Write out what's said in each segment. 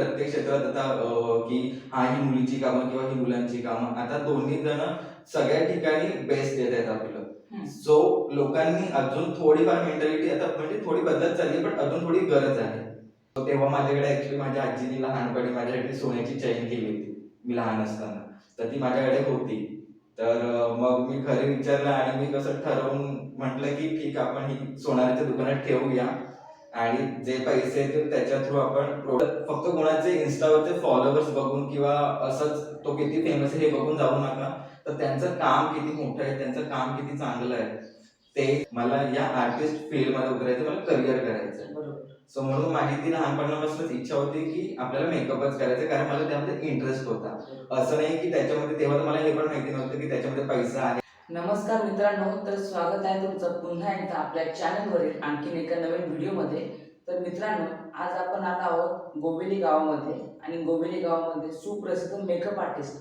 प्रत्येक क्षेत्रात आता की हा ही मुलीची कामं किंवा ही मुलांची कामं आता दोन्ही जण सगळ्या ठिकाणी बेस्ट देत आहेत आपलं. सो लोकांनी अजून थोडीफार मेंटॅलिटी आता म्हणजे थोडी बदलत चालली पण अजून थोडी गरज आहे. तेव्हा माझ्याकडे ऍक्च्युली माझ्या आजीने लहानपणी माझ्यासाठी सोन्याची चैन केली होती मी लहान असताना. तर ती माझ्याकडे होती. तर मग मी घरी विचारलं आणि मी कसं ठरवून म्हटलं की ठीक आपण ही सोनाराच्या दुकानात ठेवूया. आणि जे पैसे येतील त्याच्या थ्रू आपण प्रोडक्ट फक्त कोणाचे इन्स्टावरचे फॉलोअर्स बघून किंवा असंच तो किती फेमस आहे हे बघून जाऊ नका. तर त्यांचं काम किती मोठं आहे त्यांचं काम किती चांगलं आहे ते मला या आर्टिस्ट फील्डमध्ये उतरायचं मला करिअर करायचं बरोबर. सो म्हणून माझी ती लहानपणापासूनच इच्छा होती की आपल्याला मेकअपच करायचं कारण मला त्यामध्ये इंटरेस्ट होता. असं नाही की त्याच्यामध्ये तेव्हा मला हे पण माहिती नव्हतं की त्याच्यामध्ये पैसा आहे. नमस्कार मित्रांनो तर स्वागत आहे तुमचं पुन्हा एकदा आपल्या चॅनलवरील आणखीन एका नवीन व्हिडिओमध्ये तर मित्रांनो आज आपण आलो आहोत गोवेली गावामध्ये आणि गोवेली गावामध्ये सुप्रसिद्ध मेकअप आर्टिस्ट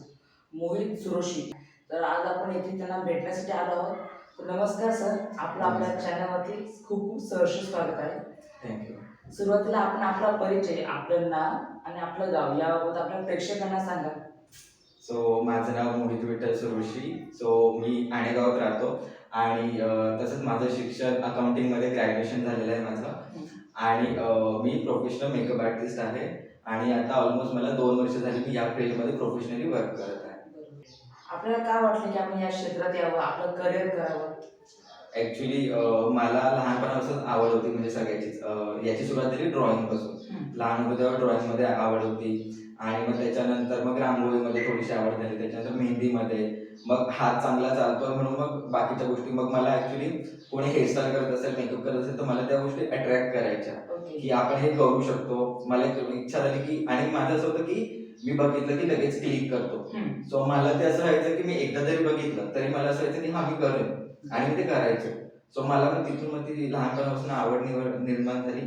मोहित सुरोशी. तर आज आपण येथे त्यांना भेटण्यासाठी आलो आहोत. तर नमस्कार सर आपलं आपल्या चॅनलवरती खूप खूप सहर्ष स्वागत आहे. थँक्यू सुरुवातीला आपण आपला परिचय आपलं नाव आणि आपलं गाव याबाबत आपल्या प्रेक्षकांना सांगा. सो माझं नाव मोहित विठ्ठल सुरुशी सो मी आणेगावात राहतो. आणि तसंच माझं शिक्षण अकाउंटिंगमध्ये ग्रॅज्युएशन झालेलं आहे माझं. आणि मी प्रोफेशनल मेकअप आर्टिस्ट आहे. आणि आता ऑलमोस्ट मला दोन वर्ष झाली मी या फील्डमध्ये प्रोफेशनली वर्क करत आहे. आपल्याला काय वाटलं की आपण या क्षेत्रात यावं? आपलं करिअर करावं? ॲक्च्युली मला लहानपणापासून आवड होती म्हणजे सगळ्याचीच. याची सुरुवात झाली ड्रॉइंगपासून लहान होतो तेव्हा ड्रॉइंगमध्ये आवड होती. आणि मग त्याच्यानंतर मग रांगोळीमध्ये थोडीशी आवड झाली त्याच्यानंतर मेहंदीमध्ये. मग हात चांगला चालतोय म्हणून मग बाकीच्या गोष्टी मग मला ॲक्च्युली कोणी हेअरस्टाईल करत असेल मेकअप करत असेल तर मला त्या गोष्टी अट्रॅक्ट करायच्या. की आपण हे करू शकतो. मला इच्छा झाली की आणि माझं असं होतं की मी बघितलं की लगेच क्लिक करतो. सो मला ते असं व्हायचं की मी एकदा जरी बघितलं तरी मला असं व्हायचं की हा मी करेन. आणि मी ते करायचो. सो मला मग तिथून मग ती लहानपणापासून आवड निवड निर्माण झाली.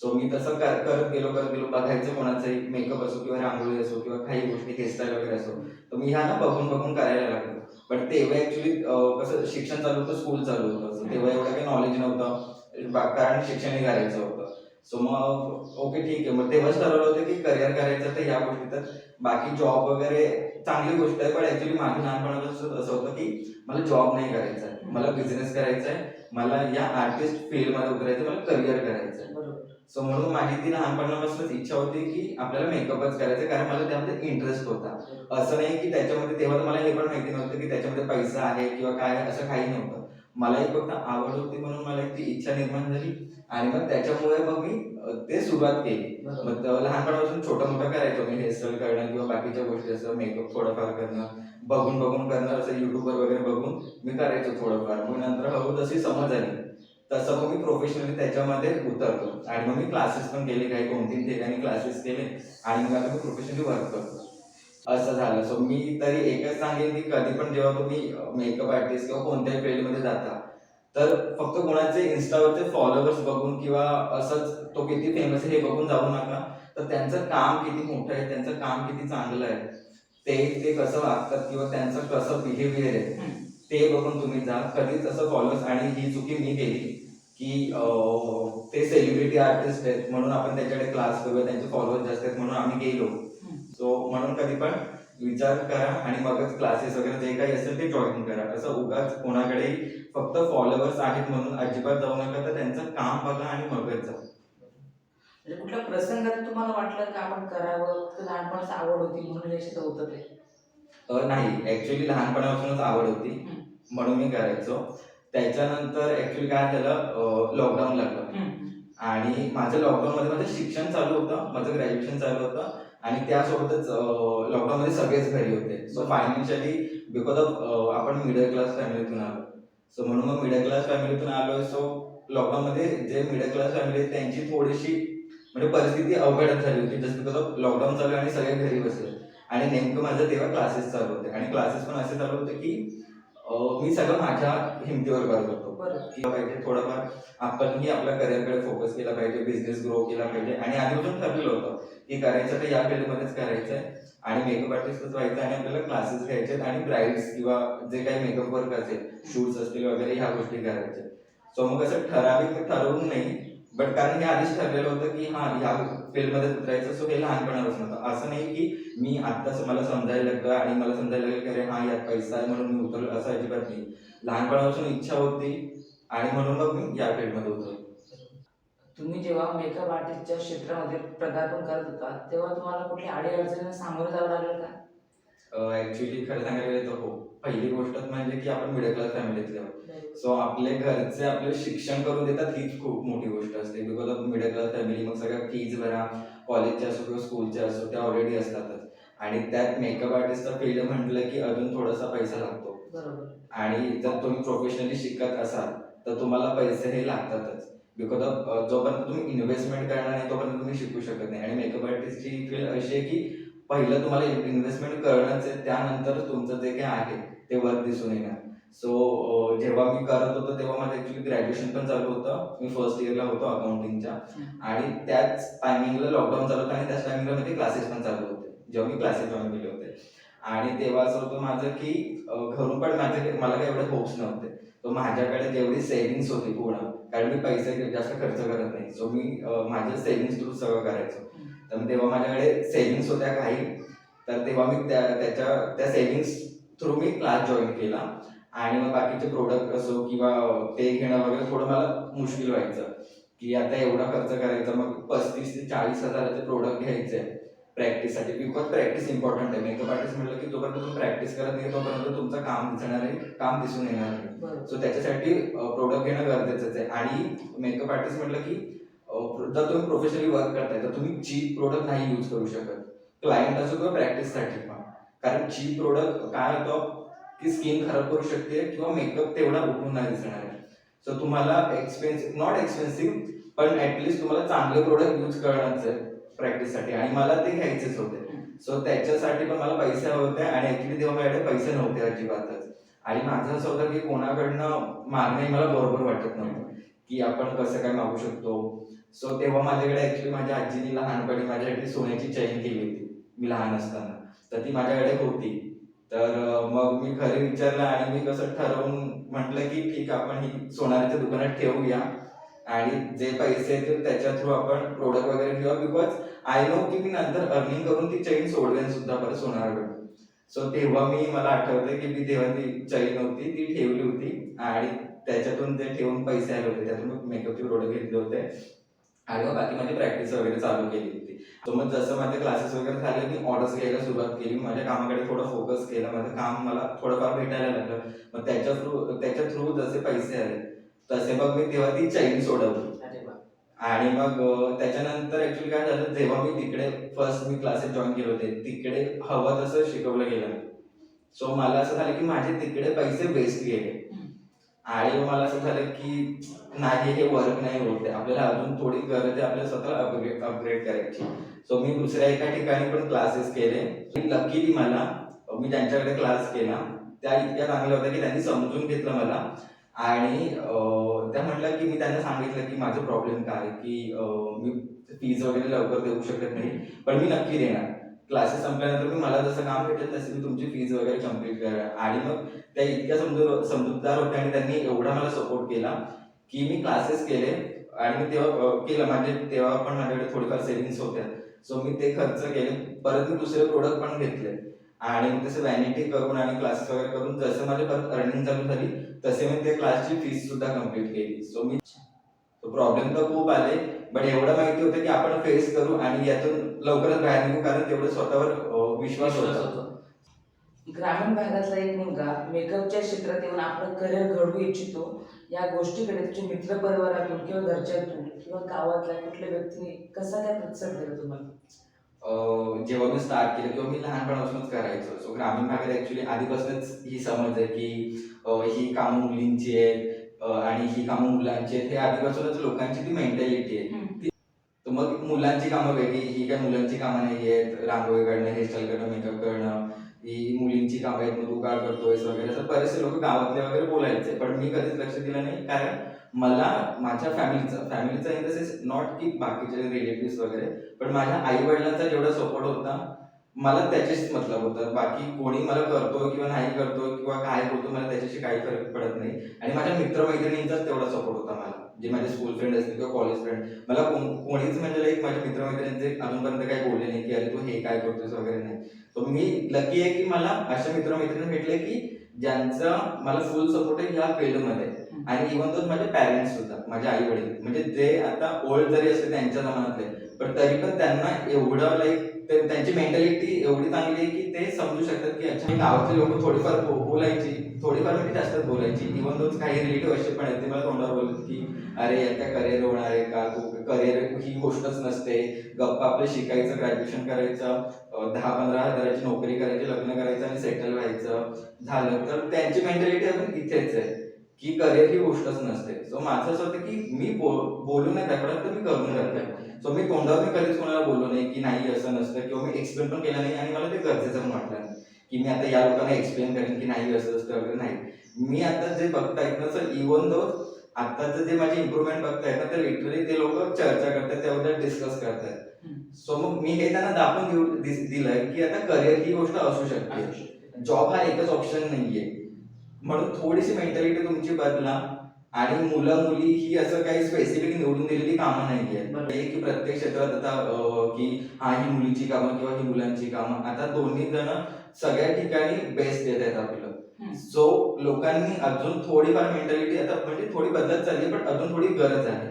सो मी तसं कर करत गेलो करत गेलो बघायचं एक मेकअप असो किंवा रांगोळी असो किंवा काही गोष्टी हेअरस्टाईल वगैरे असो तर मी ह्या ना बघून बघून करायला लागलो. पण तेव्हा ऍक्च्युली कसं शिक्षण चालू होतं स्कूल चालू होतं. तेव्हा एवढं काही नॉलेज नव्हतं. कारण शिक्षणही करायचं होतं. सो मग ओके ठीक आहे. मग तेव्हाच ठरवलं होतं की करिअर करायचं तर या गोष्टीतच बाकी जॉब वगैरे चांगली गोष्ट आहे. पण ऍक्च्युली माझं लहानपणापासून असं होतं की मला जॉब नाही करायचा आहे. मला बिझनेस करायचा आहे. मला या आर्टिस्ट फील्डमध्ये उतरायचं मला करिअर करायचं बरोबर. सो म्हणून माझी ती लहानपणापासूनच इच्छा होती की आपल्याला मेकअपच करायचं कारण मला त्यामध्ये इंटरेस्ट होता. असं नाही की त्याच्यामध्ये तेव्हा तर मला हे पण माहिती नव्हतं की त्याच्यामध्ये पैसा आहे किंवा काय आहे, असं काही नव्हतं. मला एक फक्त आवड होती म्हणून मला एक ती इच्छा निर्माण झाली. आणि मग त्याच्यामुळे मग मी ते सुरुवात केली. मग लहानपणापासून छोटं मोठं करायचो मी हेअरस्टाईल करणं किंवा बाकीच्या गोष्टी असं मेकअप थोडंफार करणं. बघून बघून करणार असं युट्यूबवर वगैरे बघून मी करायचो थोडंफार. मग नंतर हळू जशी समज आली तसं मग मी प्रोफेशनली त्याच्यामध्ये उतरतो. आणि मग मी क्लासेस पण केले काही दोन तीन ठिकाणी क्लासेस केले आणि मग आता मी प्रोफेशनली वर्क करतो. असं झालं. सो मी तरी एकच सांगेन की कधी पण जेव्हा तुम्ही मेकअप आर्टिस्ट किंवा कोणत्याही फील्डमध्ये जाता तर फक्त कोणाचे इन्स्टावरचे फॉलोअर्स बघून किंवा असंच तो किती फेमस आहे हे बघून जाऊ नका. तर त्यांचं काम किती मोठं आहे त्यांचं काम किती चांगलं आहे ते ते कसं वागतात किंवा त्यांचं कसं बिहेवियर आहे. ते बघून तुम्ही जा. कधीच असं फॉलोअर्स आणि ही चुकी मी केली की ते सेलिब्रिटी आर्टिस्ट आहेत म्हणून आपण त्याच्याकडे क्लास करूया त्यांचे फॉलोअर्स जास्त आहेत म्हणून आम्ही गेलो. सो म्हणून कधी पण विचार करा आणि मगच क्लासेस वगैरे जे काही असेल ते जॉईन करा. असं उगाच कोणाकडे फक्त फॉलोअर्स आहेत म्हणून अजिबात जाऊ नका तर त्यांचं काम बघा आणि मगच जा म्हणजे कुठल्या प्रसंगात तुम्हाला वाटलं की आपण करावं? तर लहानपणाच आवड होती म्हणून ते? अं, नाही. ऍक्च्युली लहानपणापासूनच आवड होती. हम्म. म्हणून मी करायचो. त्याच्यानंतर ऍक्च्युली काय झालं? लॉकडाऊन लागलं. आणि माझं लॉकडाऊनमध्ये माझं शिक्षण चालू होतं. माझं ग्रॅज्युएशन चालू होतं. आणि त्यासोबतच लॉकडाऊनमध्ये सगळेच घरी होते. सो फायनान्शियली बिकॉज ऑफ आपण मिडल क्लास फॅमिलीतून आलो. सो म्हणून मग मिडल क्लास फॅमिलीतून आलो सो लॉकडाऊनमध्ये जे मिडल क्लास फॅमिली त्यांची थोडीशी म्हणजे परिस्थिती अवघडच झाली होती. जस्ट बिकॉज ऑफ लॉकडाऊन चालू आणि सगळे घरी बसले. आणि नेमकं माझं तेव्हा क्लासेस चालू होते. आणि क्लासेस पण असे चालू होते की मी सगळं माझ्या हिमतीवर करत होतो. केलं पाहिजे थोडंफार आपणही आपल्या करिअरकडे फोकस केला पाहिजे बिझनेस ग्रो केला पाहिजे. आणि आधीपासून ठरलेलं होतं की करायचं तर या फील्डमध्येच करायचं आहे आणि मेकअप आर्टिस्टच व्हायचं आणि आपल्याला क्लासेस घ्यायचे आणि ब्राईड्स किंवा जे काही मेकअप वर्क असेल शूट्स असतील वगैरे ह्या गोष्टी करायच्या. सो मग असं ठराविक ठरवून नाही बट कारण हे आधीच ठरलेलं होतं की हा ह्या फील्डमध्ये उतरायचं सो हे लहानपणापासून होतं. असं नाही की मी आत्ताच मला समजायला लागलं आणि मला समजायला लागलं की अरे हा यात पैसा आहे म्हणून मी उतरलो. असं अजिबात नाही. लहानपणापासून इच्छा होती आणि म्हणून मग मी या फील्डमध्ये उतरलो. तुम्ही जेव्हा मेकअप आर्टिस्टच्या क्षेत्रामध्ये पदार्पण करत होता तेव्हा तुम्हाला कुठल्या अडीअडचणींना सामोरं जावं लागलं का? ऍक्च्युली खरं सांगायला गेलं तर हो. पहिली गोष्ट म्हणजे की आपण मिडल क्लास फॅमिलीतले आहोत. सो आपले घरचे आपले शिक्षण करून देतात हीच खूप मोठी गोष्ट असते. Because of middle class family मग सगळ्या फीज भरा कॉलेजच्या असो किंवा स्कूलच्या असो त्या ऑलरेडी असतातच. आणि त्यात मेकअप आर्टिस्टचा फील्ड म्हटलं की अजून थोडासा पैसा लागतो. आणि जर तुम्ही प्रोफेशनली शिकत असाल तर तुम्हाला पैसे हे लागतातच बिकॉज ऑफ जोपर्यंत तुम्ही इन्व्हेस्टमेंट करणार नाही तोपर्यंत तुम्ही शिकू शकत नाही. आणि मेकअप आर्टिस्टची फील्ड अशी आहे की पहिलं तुम्हाला इन्व्हेस्टमेंट करणंच आहे त्यानंतर तुमचं जे काही आहे ते वर्क दिसून येणार. सो जेव्हा मी करत होतो तेव्हा माझं ऍक्च्युली ग्रॅज्युएशन पण चालू होतं. मी फर्स्ट इयरला होतो अकाउंटिंगच्या आणि त्याच टायमिंगला लॉकडाऊन चालू होतं आणि त्याच टायमिंगला माझे क्लासेस पण चालू होते. जेव्हा मी क्लासेस जॉईन केले होते. आणि तेव्हा असं होतं माझं की घरून पण माझे मला काही एवढे होप्स नव्हते. तर माझ्याकडे जेवढी सेव्हिंग्स होती पूर्ण कारण मी पैसे जास्त खर्च करत नाही. सो मी माझ्या सेव्हिंग्स थ्रू सगळं करायचो. तर तेव्हा माझ्याकडे सेव्हिंग्स होत्या काही. तर तेव्हा मी त्या त्याच्या त्या सेव्हिंग्स थ्रू मी क्लास जॉईन केला. आणि मग बाकीचे प्रोडक्ट असो किंवा ते घेणं वगैरे थोडं मला मुश्किल व्हायचं. की आता एवढा खर्च करायचा मग पस्तीस ते चाळीस हजाराचे प्रोडक्ट घ्यायचे प्रॅक्टिससाठी बिकॉज प्रॅक्टिस इम्पॉर्टंट आहे. मेकअप आर्टिस्ट म्हटलं की जोपर्यंत तुम्ही प्रॅक्टिस करत नाही तोपर्यंत तुमचं काम दिसणार आहे काम दिसून येणार नाही. सो त्याच्यासाठी प्रोडक्ट घेणं गरजेचंच आहे. आणि मेकअप आर्टिस्ट म्हटलं की जर तुम्ही प्रोफेशनली वर्क करताय तर तुम्ही चीप प्रोडक्ट नाही यूज करू शकत. क्लायंट असो किंवा प्रॅक्टिससाठी पण. कारण चीप प्रोडक्ट काय होतं? की स्किन खराब करू शकते किंवा मेकअप तेवढा उठून नाही दिसणार आहे. सो तुम्हाला एक्सपेन्सिव्ह नॉट एक्सपेन्सिव्ह पण ऍटलिस्ट तुम्हाला चांगले प्रोडक्ट यूज करण्याचं आहे प्रॅक्टिससाठी आणि मला ते घ्यायचेच होते. सो त्याच्यासाठी पण मला पैसे हवे होते आणि ऍक्च्युली तेव्हा माझ्याकडे पैसे नव्हते अजिबातच. आणि माझं असं होतं की कोणाकडनं मागणे मला बरोबर वाटत नव्हतं. की आपण कसं काय मागू शकतो? सो तेव्हा माझ्याकडे ऍक्च्युली माझ्या आजीने लहानपणी माझ्यासाठी सोन्याची चैन केली होती मी लहान असताना. तर ती माझ्याकडे होती. तर मग मी घरी विचारलं आणि मी कसं ठरवून म्हटलं की ठीक आपण ही सोनाराच्या दुकानात ठेवूया. आणि जे पैसे येतील त्याच्या थ्रू आपण प्रोडक्ट वगैरे घेऊया बिकॉज आय नो की मी नंतर अर्निंग करून ती चैन सोडवेन सुद्धा परत सोनाराकडे. सो तेव्हा मी मला आठवतं की मी तेव्हा ती चैन होती ती ठेवली होती. आणि त्याच्यातून ते ठेवून पैसे आले होते. त्यातून मेकअपचे प्रोडक्ट घेतले होते. आणि मग बाकी माझी प्रॅक्टिस वगैरे चालू केली होती. तर मग जसं माझे क्लासेस वगैरे झाले मी ऑर्डर्स घ्यायला सुरुवात केली. माझ्या कामाकडे थोडं फोकस केलं. माझं काम मला थोडंफार भेटायला लागलं. मग त्याच्या थ्रू त्याच्या थ्रू जसे पैसे आले तसे मग मी तेव्हा ती चैन सोडवली. आणि मग त्याच्यानंतर ऍक्च्युली काय झालं जेव्हा मी तिकडे फर्स्ट मी क्लासेस जॉईन केले होते तिकडे हवं तसं शिकवलं गेलं. सो मला असं झालं की माझे तिकडे पैसे वेस्ट गेले. आणि मला असं झालं की नाही हे वर्क नाही होत आपल्याला अजून थोडी गरज आहे आपल्याला स्वतःला अपग्रेड अपग्रेड करायची. सो मी दुसऱ्या एका ठिकाणी पण क्लासेस केले. लकीली मला मी त्यांच्याकडे क्लास केला त्या इतक्या चांगल्या होत्या की त्यांनी समजून घेतलं मला. आणि त्या म्हटलं की मी त्यांना सांगितलं की माझं प्रॉब्लेम काय की मी फीज वगैरे लवकर देऊ शकत नाही पण मी नक्की देणार. क्लासेस संपल्यानंतर मी मला जसं काम भेटेल तसे मी तुमची फीज वगैरे कंप्लीट करणार. आणि मग त्या इतक्या समजू समजूतदार होत्या आणि त्यांनी एवढा मला सपोर्ट केला. की मी क्लासेस केले आणि मी तेव्हा केलं. म्हणजे तेव्हा पण माझ्याकडे थोडीफार सेव्हिंग्स होत्या. सो मी ते खर्च केले. परत मी दुसरे प्रोडक्ट पण घेतले. आणि मग तसे व्हॅनिटी करून आणि क्लासेस वगैरे करून जसं माझे परत अर्निंग चालू झाली तसे मी त्या क्लासची फीस सुद्धा कंप्लीट केली. सो मी प्रॉब्लेम तर खूप आले. बट एवढं माहिती होतं की आपण फेस करू आणि यातून लवकरच बाहेर निघू. कारण तेवढं स्वतःवर विश्वास होता. होतो. ग्रामीण भागातला एक मुलगा मेकअपच्या क्षेत्रात येऊन आपलं करिअर घडवू इच्छितो. या गोष्टीकडे तुझे मित्र परिवारातून किंवा घरच्यातून किंवा गावातल्या कुठल्या व्यक्तीने कसा काय प्रतिसाद दिला तुम्हाला? जेव्हा मी स्टार्ट केलं किंवा मी लहानपणापासूनच करायचो सो ग्रामीण भागात ऍक्च्युली आधीपासूनच ही समज आहे की ही कामं मुलींची आहेत आणि ही कामं मुलांची आहेत हे आधीपासूनच लोकांची ती मेंटॅलिटी आहे. तर मग मुलांची कामं वेगळी ही काय मुलांची कामं नाही आहेत रांगोळी काढणं हेअरस्टाईल करणं मेकअप करणं की मुलींची कामं आहेत मग तू काय करतोयस वगैरे. असं बरेचसे लोक गावातले वगैरे बोलायचे पण मी कधीच लक्ष दिलं नाही. कारण मला माझ्या फॅमिलीचा फॅमिलीचा इन द सेन्स नॉट की बाकीचे रिलेटिव्ह वगैरे पण माझ्या आई वडिलांचा जेवढा सपोर्ट होता मला त्याच्याशीच मतलब होतं. बाकी कोणी मला करतो किंवा नाही करतो किंवा काय बोलतो मला त्याच्याशी काही फरक पडत नाही. आणि माझ्या मित्रमैत्रिणींचाच तेवढा सपोर्ट होता मला. जे माझे स्कूल फ्रेंड असतील किंवा कॉलेज फ्रेंड मला कोण- कोणीच म्हणजे लाईक माझ्या मित्रमैत्रिणींचे अजूनपर्यंत काही बोलले नाही की अरे तू हे काय करतोस वगैरे नाही. तर मी लकी आहे की मला अशा मित्रमैत्रिणी भेटले की ज्यांचा मला फुल सपोर्ट आहे या फील्डमध्ये आणि इव्हन तो माझे पॅरेंट्स सुद्धा माझे आई वडील म्हणजे जे आता ओल्ड जरी असले त्यांच्या जमान्यातले पण तरी पण त्यांना एवढं लाईक त्यांची मेंटॅलिटी एवढी चांगली आहे की ते समजू शकतात की अच्छा गावाचे लोक थोडीफार बोलायची थोडीफार म्हणजे जास्तच बोलायची. इव्हन दोन काही रिलेटिव्ह असे पण आहेत ते मला तोंडावर बोलत की अरे यात करिअर होणार आहे का? तू करिअर ही गोष्टच नसते. गप्पा आपलं शिकायचं ग्रॅज्युएशन करायचं दहा पंधरा हजाराची नोकरी करायची लग्न करायचं आणि सेटल व्हायचं. झालं. तर त्यांची मेंटॅलिटी अजून इथेच आहे. की करिअर ही गोष्टच नसते. सो माझं असं होतं की मी बोलू नाही त्याकडे तर मी करून जाते. सो मी तोंडावर मी कधीच कोणाला बोललो नाही की नाही असं नसतं किंवा मी एक्सप्लेन पण केलं नाही आणि मला ते गरजेचं पण वाटलं नाही की मी आता या लोकांना एक्सप्लेन करेन की नाही असं असतं वगैरे नाही. मी आता जे बघतायत ना सर इव्हन दो आताचं जे माझे इम्प्रुव्हमेंट बघतायत ना तर लिटरली ते लोक चर्चा करतात त्याबद्दल डिस्कस करतात. सो मग मी हे त्यांना दाखवून दिलंय की आता करिअर ही गोष्ट असू शकते. जॉब हा एकच ऑप्शन नाहीये. म्हणून थोडीशी मेंटॅलिटी तुमची बदला आणि मुलं मुली ही असं काही स्पेसिफिक निवडून दिलेली कामं नाहीये बरोबर. हे की प्रत्येक क्षेत्रात आता की हा ही मुलीची कामं किंवा ही मुलांची कामं आता दोन्ही जण सगळ्या ठिकाणी बेस्ट देत आहेत आपलं. सो लोकांनी अजून थोडीफार मेंटॅलिटी आता म्हणजे थोडी बदलत चालली पण अजून थोडी गरज आहे.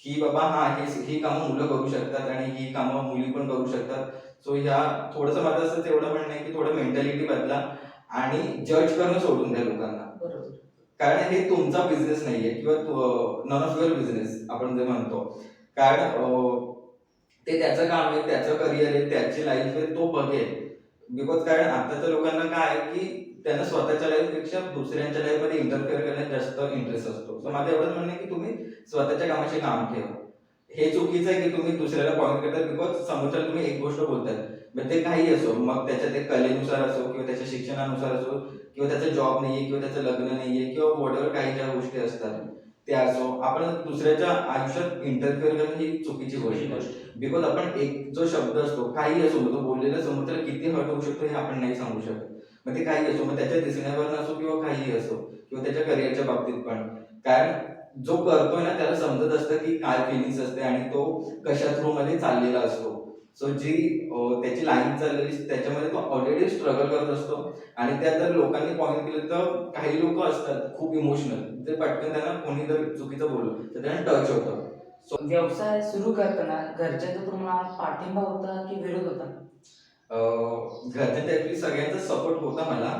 की बाबा हा ही ही कामं मुलं करू शकतात आणि ही कामं मुली पण करू शकतात. सो ह्या थोडंसं माझं असं तेवढं म्हणणं आहे की थोडं मेंटॅलिटी बदला. आणि जज करणं सोडून द्या लोकांना. कारण हे तुमचा बिझनेस नाहीये किंवा नॉन ऑफ युअर बिझनेस आपण जे म्हणतो. कारण ते त्याचं काम आहे त्याचं करिअर आहे त्याची लाईफ आहे तो बघेल. बिकॉज कारण आताच्या लोकांना काय आहे की त्यांना स्वतःच्या लाईफपेक्षा दुसऱ्यांच्या लाईफमध्ये इंटरफेअर करण्यात जास्त इंटरेस्ट असतो. सो माझं एवढंच म्हणणं की तुम्ही स्वतःच्या कामाशी काम ठेवा. हे चुकीचं आहे की तुम्ही दुसऱ्याला पॉईंट करतात बिकॉज समोरच्याला तुम्ही एक गोष्ट बोलतात मग ते काही असो मग त्याच्या ते कलेनुसार असो किंवा त्याच्या शिक्षणानुसार असो किंवा त्याचा जॉब नाहीये किंवा त्याचं लग्न नाहीये किंवा वॉटर काही ज्या गोष्टी असतात त्या असो आपण दुसऱ्याच्या आयुष्यात इंटरफिअर करणं ही चुकीची गोष्ट आहे. बिकॉज आपण एक जो शब्द असतो काही असो तो बोललेला समुद्र किती हर्ट होऊ शकतो हे आपण नाही सांगू शकत. मग ते काही असो मग त्याच्या दिसण्यावर असो किंवा काही असो किंवा त्याच्या करिअरच्या बाबतीत पण. कारण जो करतोय ना त्याला समजत असतं की काय फिलिंग्स असते आणि तो कशा थ्रू मध्ये चाललेला असतो. सो जी त्याची लाईन चाललेली त्याच्यामध्ये तो ऑलरेडी स्ट्रगल करत असतो. आणि त्या जर लोकांनी पॉईंट केलं तर काही लोक असतात खूप इमोशनल ते पटकन त्यांना कोणी जर चुकीचं बोललं तर त्यांना टच होतं. व्यवसाय सुरू करताना घरच्यांचा तुम्हाला पाठिंबा होता की विरोध होता? अं, घरच्यांच्या ऍक्च्युली सगळ्यांचा सपोर्ट होता मला.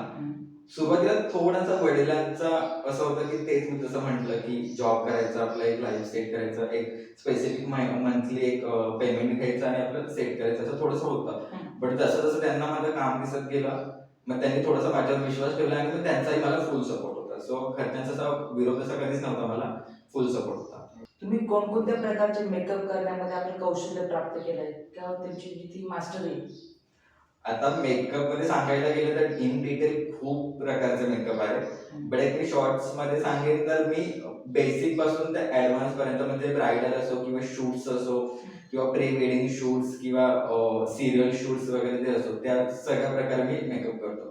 सुरुवातीला थोडासा वडिलांचा असं होतं की तेच मी जसं म्हटलं की जॉब करायचा आपला एक लाईफ सेट करायचं एक स्पेसिफिक मंथली एक पेमेंट घ्यायचं आणि आपलं सेट करायचं असं थोडंसं होतं. बट जसं जसं त्यांना माझं काम दिसत गेलं मग त्यांनी थोडासा माझ्यावर विश्वास ठेवला आणि त्यांचाही मला फुल सपोर्ट होता. सो घरच्यांचा असा विरोध असा कधीच नव्हता मला फुल सपोर्ट होता. तुम्ही कोणकोणत्या प्रकारचे मेकअप करण्यामध्ये आपले कौशल्य प्राप्त केलंय? किंवा त्यांची जी ती मास्टरी आता मेकअपमध्ये सांगायला गेलं तर इन डिटेल खूप प्रकारचे मेकअप आहे बट एक मी शॉर्ट्समध्ये सांगेन तर मी बेसिकपासून ते ऍडव्हान्स पर्यंत म्हणजे ब्रायडल असो किंवा शूट्स असो किंवा प्री वेडिंग शूट्स किंवा सिरियल शूट्स वगैरे जे असो त्या सगळ्या प्रकारे मी मेकअप करतो.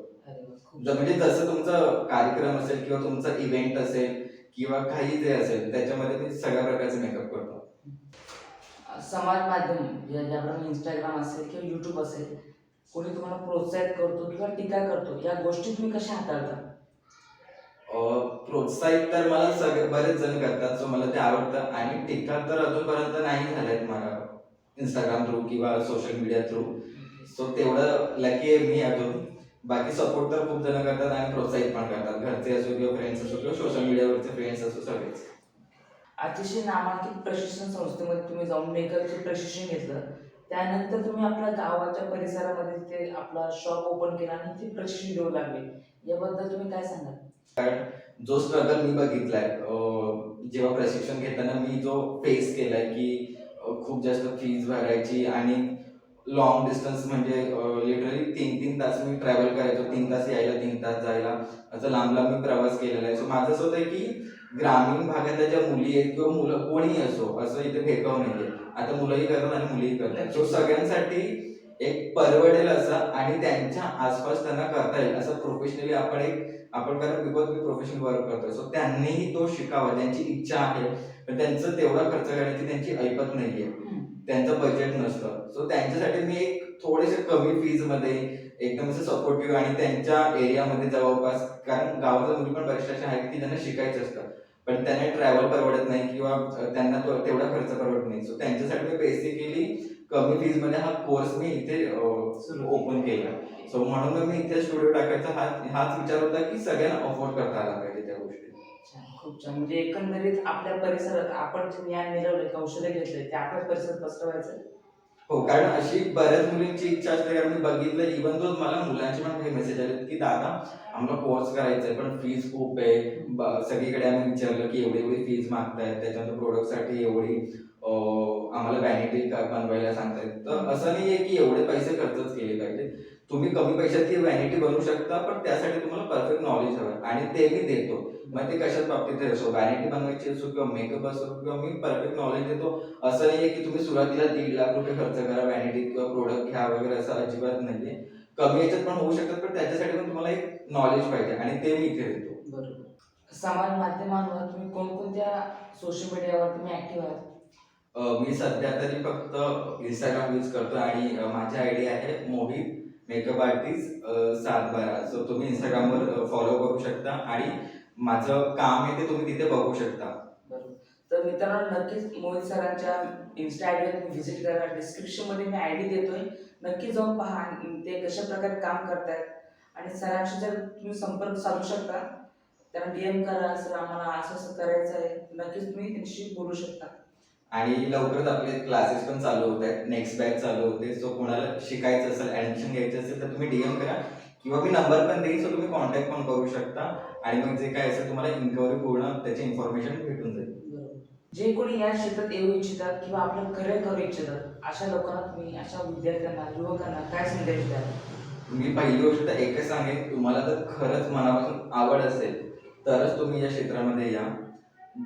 म्हणजे जसं तुमचा कार्यक्रम असेल किंवा तुमचा इव्हेंट असेल किंवा काही जे असेल त्याच्यामध्ये मी सगळ्या प्रकारचे मेकअप करतो. समाज माध्यम ज्या- ज्याप्रमाणे इंस्टाग्राम असेल किंवा युट्यूब असेल कोणी तुम्हाला प्रोत्साहित करतो किंवा टीका करतो या गोष्टी तुम्ही कशा हाताळता? प्रोत्साहित तर मला सगळे बरेच जण करतात सो मला ते आवडतं. आणि टीका तर अजूनपर्यंत नाही झाल्यात मला इंस्टाग्राम थ्रू किंवा सोशल मीडिया थ्रू सो तेवढं लकी आहे मी अजून. बाकी सपोर्ट तर खूप जण करतात आणि प्रोत्साहित पण करतात. घरचे असो किंवा फ्रेंड्स असो किंवा सोशल मीडियावरचे फ्रेंड्स असो सगळेच. अतिशय नामांकित प्रशिक्षण संस्थेमध्ये तुम्ही जाऊन मेकअपचे प्रशिक्षण घेतलं. त्यानंतर तुम्ही आपल्या गावाच्या परिसरामध्ये ते आपला शॉप ओपन केला आणि ते प्रशिक्षण देऊ लागले. याबद्दल तुम्ही काय सांगाल? कारण जो स्ट्रगल मी बघितलाय जेव्हा प्रशिक्षण घेताना मी जो फेस केलाय की खूप जास्त फीज भरायची आणि लॉंग डिस्टन्स म्हणजे लिटरली तीन तीन तास मी ट्रॅव्हल करायचो. तीन तास यायला तीन तास जायला. असं लांब लांब मी प्रवास केलेला आहे. सो माझं असं होतं की ग्रामीण भागातल्या ज्या मुली आहेत किंवा मुलं कोणीही असो असं इथे भेदभाव नाहीये. आता मुलंही करतात आणि मुलीही करतात. सो सगळ्यांसाठी एक परवडेल असा आणि त्यांच्या आसपास त्यांना करता येईल असं प्रोफेशनली आपण एक आपण कारण बिकॉज मी प्रोफेशनल वर्क करतोय. सो त्यांनीही तो शिकावा ज्यांची इच्छा आहे. पण त्यांचं तेवढा खर्च करण्याची त्यांची ऐपत नाहीये. त्यांचं बजेट नसतं. सो त्यांच्यासाठी मी एक थोडेसे कमी फीजमध्ये एकदम असं सपोर्टिव्ह आणि त्यांच्या एरियामध्ये जवळपास कारण गावातल्या मुली पण बऱ्याचशा अशा आहेत की ज्यांना शिकायचं असतं पण त्यांना ट्रॅव्हल परवडत नाही किंवा त्यांना तेवढा खर्च परवडत नाही. सो त्यांच्यासाठी मी बेसिकली कमी फीजमध्ये हा कोर्स मी इथे ओपन केला. सो म्हणून मी इथे स्टुडिओ टाकायचा हा हाच विचार होता की सगळ्यांना अफोर्ड करता आला पाहिजे त्या गोष्टी. खूप छान. म्हणजे एकंदरीत आपल्या परिसरात आपण जे ज्ञान मिळवलं कौशल्य घेतले ते आपल्याच परिसरात पसरवायचं हो कारण अशी बऱ्याच मुलींची इच्छा असते कारण मी बघितलं इवन तो मला मुलांचे पण काही मेसेज आले की दादा आम्हाला कोर्स करायचा आहे पण फीज खूप आहे. सगळीकडे आम्ही विचारलं की एवढी एवढी फीज मागतायत त्याच्यानंतर प्रोडक्टसाठी एवढी आम्हाला व्हॅनिटी बनवायला सांगतायत. तर असं नाही आहे की एवढे पैसे खर्चच केले पाहिजे. तुम्ही कमी पैशात ती व्हॅनिटी बनवू शकता पण त्यासाठी तुम्हाला परफेक्ट नॉलेज हवं आणि ते मी देतो. मग ते कशाच बाबतीत असो व्हॅनिटी बनवायची असो किंवा मेकअप असो किंवा मी परफेक्ट नॉलेज देतो. असं नाहीये की तुम्ही सुरुवातीला दीड लाख रुपये खर्च करा व्हॅनिटी किंवा प्रोडक्ट घ्या वगैरे असं अजिबात नाहीये. कमी याच्यात पण होऊ शकतात पण त्याच्यासाठी पण तुम्हाला एक नॉलेज पाहिजे आणि ते मी इथे देतो. बरोबर. समाज माध्यमांवर तुम्ही कोणकोणत्या सोशल मीडियावर तुम्ही ऍक्टिव्ह आहात? मी सध्या तरी फक्त इंस्टाग्राम यूज करतो आणि माझी आयडी आहे मोहित मेकअप आर्टिस्ट सात बारा सो तुम्ही इंस्टाग्रामवर फॉलो करू शकता आणि माझं काम आहे ते तुम्ही तिथे बघू शकता. बरोबर. तर मित्रांनो नक्कीच मोहित सरांच्या इन्स्टा आयडीवर तुम्ही व्हिजिट करा. डिस्क्रिप्शनमध्ये मी आयडी देतोय. नक्की जाऊन पहा आणि ते कशा प्रकारे काम करतायत. आणि सरांशी जर तुम्ही संपर्क साधू शकता त्यांना डीएम करा. सर आम्हाला असं असं करायचं आहे. नक्कीच तुम्ही त्यांच्याशी बोलू शकता. आणि लवकरच आपले क्लासेस पण चालू होत आहेत. नेक्स्ट बॅच चालू होते. सो कोणाला शिकायचं असेल ऍडमिशन घ्यायचं असेल तर तुम्ही डीएम करा. किंवा मी नंबर पण देईन सो तुम्ही कॉन्टॅक्ट पण करू शकता. आणि मग जे काय असेल तुम्हाला इन्क्वायरी पूर्ण त्याची इन्फॉर्मेशन भेटून जाईल. जे कोणी या क्षेत्रात येऊ इच्छितात किंवा आपलं करिअर करू इच्छितात अशा लोकांना तुम्ही अशा विद्यार्थ्यांना युवकांना काय संदेश द्याल? मी पहिली गोष्ट तर एकच सांगेन तुम्हाला जर खरंच मनापासून आवड असेल तरच तुम्ही या क्षेत्रामध्ये या.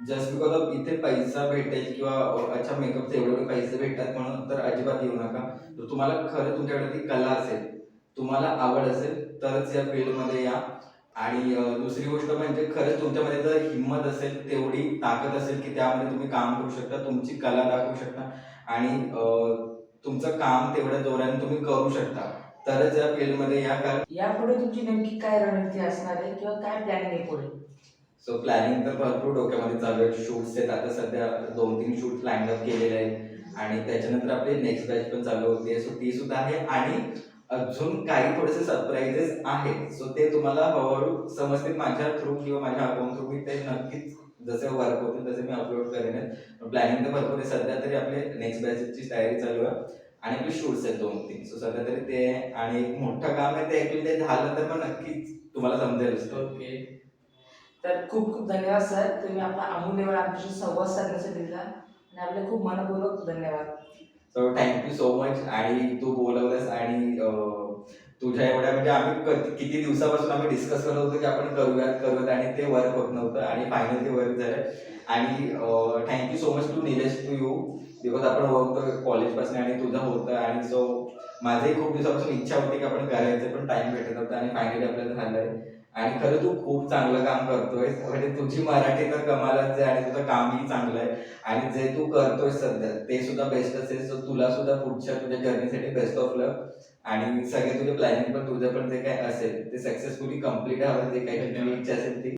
जस्ट बिकॉज ऑफ इथे पैसा भेटेल किंवा अच्छा मेकअपचे एवढे एवढे पैसे भेटतात म्हणून तर अजिबात येऊ नका. तर तुम्हाला खरं तुमच्याकडे ती कला असेल. तुम्हाला आवड असेल तरच या फील्डमध्ये या. आणि दुसरी गोष्ट म्हणजे खरंच तुमच्यामध्ये जर हिंमत असेल तेवढी ताकद असेल की त्यामध्ये तुम्ही काम करू शकता तुमची कला दाखवू शकता. आणि तुमचं काम तेवढ्या जोराने तुम्ही करू शकता. तरच या फील्डमध्ये या कारण यापुढे तुमची नेमकी काय रणनीती असणार आहे किंवा काय प्लॅनिंग आहे पुढे? सो प्लॅनिंग तर भरपूर डोक्यामध्ये चालू आहे शूट्स आहेत. आता सध्या दोन तीन शूट लाईन अप केलेले आहेत. आणि त्याच्यानंतर आपली नेक्स्ट बॅच पण चालू होते. सो ती सुद्धा आहे. आणि अजून काही थोडेसे सरप्राईजेस आहेत. सो ते तुम्हाला हळूहळू समजतील माझ्या थ्रू किंवा माझ्या अकाउंट थ्रू मी ते नक्कीच जसे वर्क होतील तसे मी अपलोड करेन. प्लॅनिंग तर भरपूर आहे. सध्या तरी आपले नेक्स्ट बॅचेसची तयारी चालू आहे. आणि आपले शूट्स आहेत दोन तीन. सो सध्या तरी ते आणि एक मोठं काम आहे ते ऍक्च्युली ते झालं तर मग नक्कीच तुम्हाला समजेलच ओके तर खूप खूप धन्यवाद सर तुम्ही आपला अमूल्य वेळ आमच्याशी संवाद साधण्यासाठी दिला. आणि आपले खूप मनपूर्वक धन्यवाद. तर थँक्यू सो मच आणि तू बोलवलंस आणि तुझ्या एवढ्या म्हणजे आम्ही किती दिवसापासून आम्ही डिस्कस करत होतो की आपण करूयात करूयात आणि ते वर्क होत नव्हतं आणि फायनल ते वर्क झालं. आणि thank you so much to Nilesh to you because आपण वर्क कॉलेजपासून आणि तुझं होतं. आणि सो माझंही खूप दिवसापासून इच्छा होती की आपण करायचं पण टाइम भेटत नव्हतं आणि फायनली आपल्याला झालंय. आणि खरं तू खूप चांगलं काम करतोय. म्हणजे तुझी मराठी तर कमालच आहे आणि तुझं कामही चांगलं आहे. आणि जे तू करतोय सध्या ते सुद्धा बेस्ट असेल. सो तुला सुद्धा पुढच्या तुझ्या जर्नीसाठी बेस्ट ऑफ लक आणि सगळे तुझे प्लॅनिंग पण तुझं पण जे काय असेल ते सक्सेसफुली कंप्लीट हवं जे काही तुझी इच्छा असेल ती